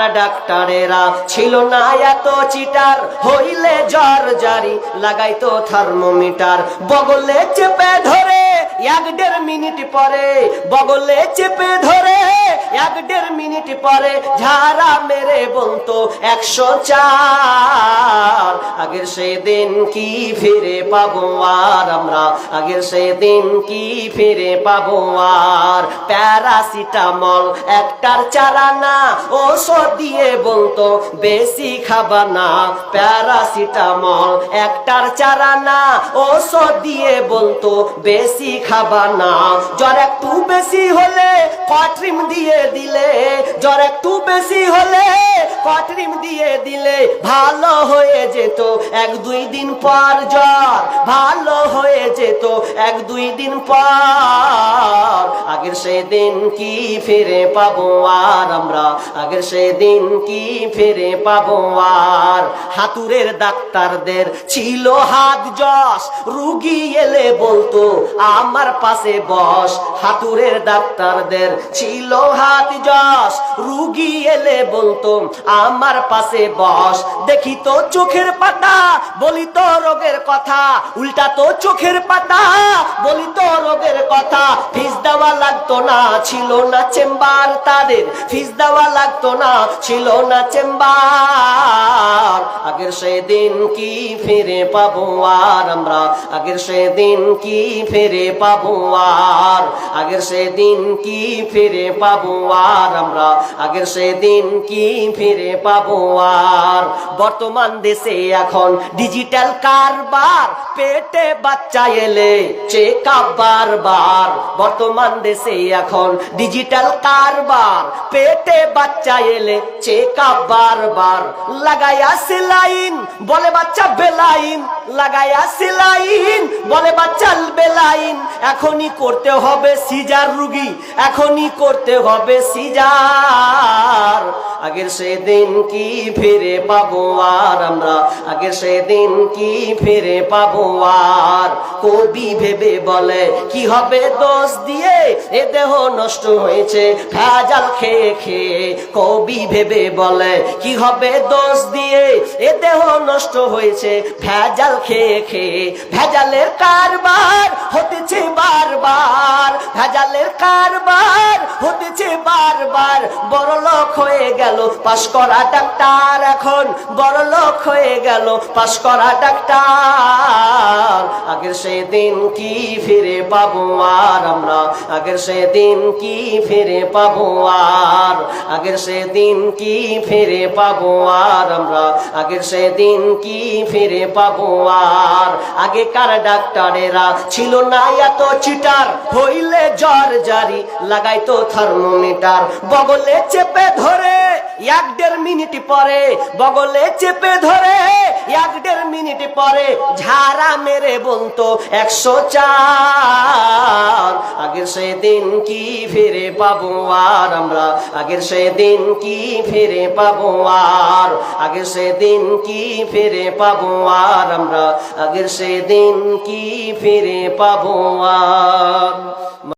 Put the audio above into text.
আগেকার ডাক্তারেরা ছিল না এত চিটার। হইলে জ্বর জারি লাগাইতো থার্মোমিটার। বগলে চেপে ধরে এক দেড় মিনিট পরে বগলে চেপে ধরে, এক দেড় মিনিট পরে ঝাড়া মেরে বলতো, একশো চার, আগের সেই দিন কি ফিরে পাবো আর আমরা? আগের সেই দিন কি ফিরে পাবো আর? প্যারাসিটামল একটার চারানা ওষুধ দিয়ে বলতো, বেশি খাবা না। প্যারাসিটামল একটার চারানা ওষুধ দিয়ে বলতো, বেশি খাবা না। জ্বর একটু বেশি হলে কট্রিম দিয়ে দিলে। জ্বর একটু বেশি হলে কট্রিম দিয়ে দিলে ভালো হয়ে যেত। এক দুই দিন পর জ্বর ভালো হয়ে যেত। এক দুই দিন পর আগের সেই দিন কি ফিরে পাবো আর আমরা? আগের সেই দিন কি ফিরে পাবো আর? হাতুরের ডাক্তারদের ছিল হাত যশ, রুগী এলে বলতো, আমার পাশে বস। হাতুরের ডাক্তারদের ছিল হাত যশ, রুগী এলে বলতো, আমার পাশে বস। দেখি তো চোখের পাতা, বলি তো রোগের কথা, উল্টা তো চোখের পাতা। বলি রোগের কথা, ফিস দেওয়া লাগতো না, ছিল না চেম্বার তাদের। ফিস দেওয়া লাগতো না, ছিল না চেম্বার। আগের সেদিন কি ফিরে পাবো আর আমরা? আগের সেদিন কি ফিরে পাবো আর? আগের সেদিন কি ফিরে পাবো আর আমরা? আগের সেদিন কি ফিরে পাবো আর? বর্তমান দেশে এখন ডিজিটাল কারবার, পেটে বাচ্চা এলে চেক আপ বারবার বর্তমান দেশে এখন ডিজিটাল কারবার। পেটে বাচ্চা এলে চেক আপ বারবার লাগাইয়া সেলাইন, বলে বাচ্চা বেলাইন। লাগাইয়া সেলাইন, বলে বাচ্চা বেলাইন। এখনই করতে হবে সিজার রুগী। এখনই করতে হবে সিজার। আগের সেদিন কি ফিরে পাবো আর আমরা? আগের সেদিন কি ফিরে পাবো আর? কবি ভেবে বলে, কি হবে দোষ দিয়ে? এ দেহ নষ্ট হয়েছে। ভেজাল খেয়ে খেয়ে কবি ভেবে বলে, কি হবে দোষ দিয়ে? এ দেহ নষ্ট হয়েছে। ভেজাল খেয়ে খেয়ে ভেজালের কারবার হতেছে ভেজালের কারবার হতেছে বারবার। বড় লোক হয়ে গেল, পাশ করা ডাক্তার এখন। বড় লোক হয়ে গেল, পাশ করা ডাক্তার। আগের সেদিন কি ফিরে পাবো আর আমরা? আগের সেদিন কি ফিরে পাবো আর? আগের সেদিন কি ফিরে পাবো আর আমরা? আগের সেদিন কি ফিরে পাবো আর? আগেকার ডাক্তারেরা ছিল না এত চিটার, হইলে জ্বর জারি, লাগাইতো থার্মোমিটার। বগলে চেপে ধরে, এক দেড় মিনিট পরে। বগলে চেপে ধরে, এক দেড় মিনিট পরে। ঝাড়া মেরে বলতো, একশো চার। আগের সেদিন কি ফিরে পাবো আর আমরা? আগের সেদিন কি ফিরে পাবো আর? আগের সেদিন কি ফিরে পাবো আর আমরা? আগের সেদিন কি ফিরে পাবো আর?